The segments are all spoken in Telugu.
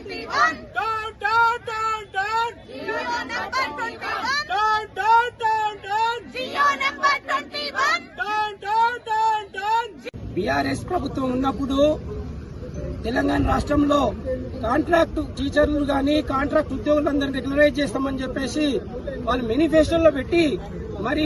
21. Down, down, down, down. Geo number 21. Down, down, down, down. Geo number 21. Down, down, down, down. BRS ప్రభుత్వం ఉన్నప్పుడు తెలంగాణ రాష్ట్రంలో కాంట్రాక్ట్ టీచర్లు కానీ కాంట్రాక్ట్ ఉద్యోగులందరినీ రెగ్యులరైజ్ చేస్తామని చెప్పేసి వాళ్ళు మేనిఫెస్టోలో పెట్టి మరి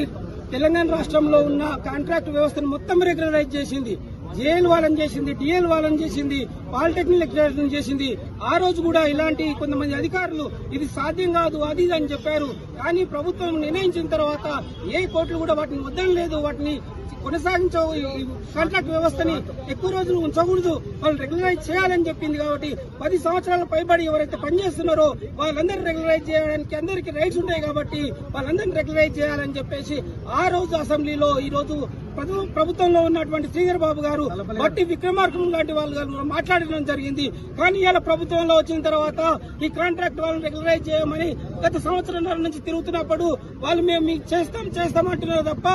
తెలంగాణ రాష్ట్రంలో ఉన్న కాంట్రాక్ట్ వ్యవస్థను మొత్తం రెగ్యులరైజ్ చేసింది జేఎల్ వాళ్ళని చేసింది డిఎల్ వాళ్ళని చేసింది పాలిటెక్నిక్ లెక్చరర్లను చేసింది. ఆ రోజు కూడా ఇలాంటి కొంతమంది అధికారులు ఇది సాధ్యం కాదు అది అని చెప్పారు. కానీ ప్రభుత్వం నిర్ణయించిన తర్వాత ఏ కోర్టులు కూడా వాటిని వద్దనలేదు. వాటిని కొనసాగించవు ఈ కాంట్రాక్ట్ వ్యవస్థని ఎక్కువ రోజులు ఉంచకూడదు. వాళ్ళు రెగ్యులరైజ్ చేయాలని చెప్పింది కాబట్టి పది సంవత్సరాల పైబడి ఎవరైతే పనిచేస్తున్నారో వాళ్ళందరూ రెగ్యులరైజ్ చేయడానికి అందరికీ రైట్స్ ఉంటాయి కాబట్టి వాళ్ళందరినీ రెగ్యులరైజ్ చేయాలని చెప్పేసి ఆ రోజు అసెంబ్లీలో ఈ రోజు ప్రభు- ప్రభుత్వంలో ఉన్నటువంటి శ్రీధర్ బాబు గారు బట్టి విక్రమార్కులు లాంటి వాళ్ళు గారు మాట్లాడడం జరిగింది. కానీ ఇలా ప్రభుత్వంలో వచ్చిన తర్వాత ఈ కాంట్రాక్ట్ వాళ్ళని రెగ్యులరైజ్ చేయమని గత సంవత్సరంన్నర నుంచి తిరుగుతున్నప్పుడు వాళ్ళు మేము మీకు చేస్తాం చేస్తాం అంటున్నారు తప్ప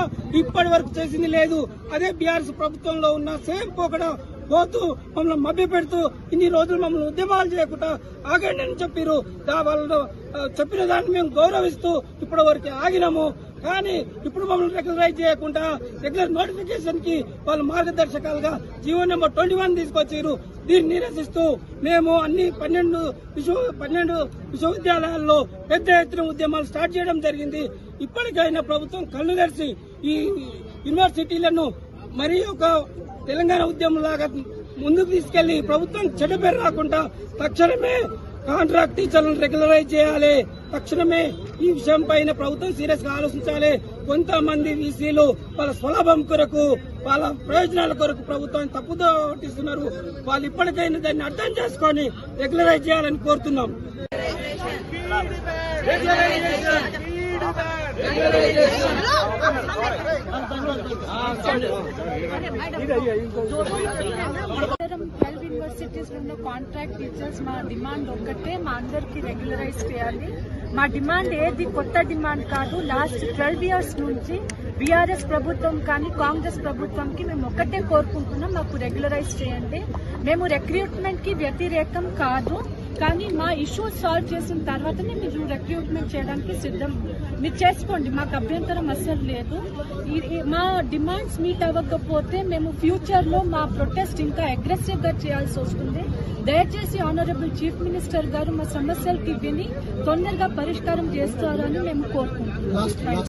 ఇప్పటి వరకు చేసింది లేదు. అదే బీఆర్ఎస్ ప్రభుత్వంలో ఉన్న సేమ్ పోకడ పోతూ మమ్మల్ని మభ్య పెడుతూ ఇన్ని రోజులు మమ్మల్ని ఉద్యమాలు చేయకుండా ఆగండి అని చెప్పారు దా వాళ్ళు చెప్పిన దాన్ని మేము గౌరవిస్తూ ఇప్పటి వరకు ఆగినాము. కానీ ఇప్పుడు మమ్మల్ని రెగ్యులరైజ్ చేయకుండా రెగ్యులర్ నోటిఫికేషన్కి వాళ్ళు మార్గదర్శకాలుగా జీవో నెంబర్ ట్వంటీ వన్ తీసుకొచ్చారు దీన్ని నిరసిస్తూ మేము అన్ని పన్నెండు విశ్వ పన్నెండు విశ్వవిద్యాలయాల్లో పెద్ద ఎత్తున ఉద్యమాలు స్టార్ట్ చేయడం జరిగింది. ఇప్పటికైనా ప్రభుత్వం కళ్ళు తెరిచి ఈ యూనివర్సిటీలను మరి ఒక తెలంగాణ ఉద్యమం లాగా ముందుకు తీసుకెళ్ళి ప్రభుత్వం చెడ్డ పేరు రాకుండా తక్షణమే కాంట్రాక్ట్ టీచర్లను రెగ్యులరైజ్ చేయాలి. తక్షణమే ఈ విషయం పైన ప్రభుత్వం సీరియస్గా ఆలోచించాలి. కొంతమంది వీసీలు వాళ్ళ స్వలాభం కొరకు వాళ్ళ ప్రయోజనాల కొరకు ప్రభుత్వాన్ని తప్పుదో పట్టిస్తున్నారు. వాళ్ళు ఇప్పటికైనా దాన్ని అర్థం చేసుకొని రెగ్యులరైజ్ చేయాలని కోరుతున్నాం. అందరం కాంట్రాక్ట్ టీచర్స్ మా డిమాండ్ ఒక్కటే మా అందరికి రెగ్యులరైజ్ చేయాలి. మా డిమాండ్ ఏది కొత్త డిమాండ్ కాదు. లాస్ట్ ట్వెల్వ్ ఇయర్స్ నుంచి బీఆర్ఎస్ ప్రభుత్వం కానీ కాంగ్రెస్ ప్రభుత్వంకి మేము ఒక్కటే కోరుకుంటున్నాం మాకు రెగ్యులరైజ్ చేయండి. మేము రిక్రూట్మెంట్కి వ్యతిరేకం కాదు. కానీ మా ఇష్యూస్ సాల్వ్ చేసిన తర్వాతనే మీరు రిక్రూట్మెంట్ చేయడానికి సిద్ధం. మీరు చేసుకోండి మాకు అభ్యంతరం అస్సలు లేదు. మా డిమాండ్స్ మీట్ అవ్వకపోతే మేము ఫ్యూచర్లో మా ప్రొటెస్ట్ ఇంకా అగ్రెసివ్గా చేయాల్సి వస్తుంది. దయచేసి ఆనరబుల్ చీఫ్ మినిస్టర్ గారు మా సమస్యలకి విని తొందరగా పరిష్కారం చేస్తారని మేము కోరుకుంటున్నాం.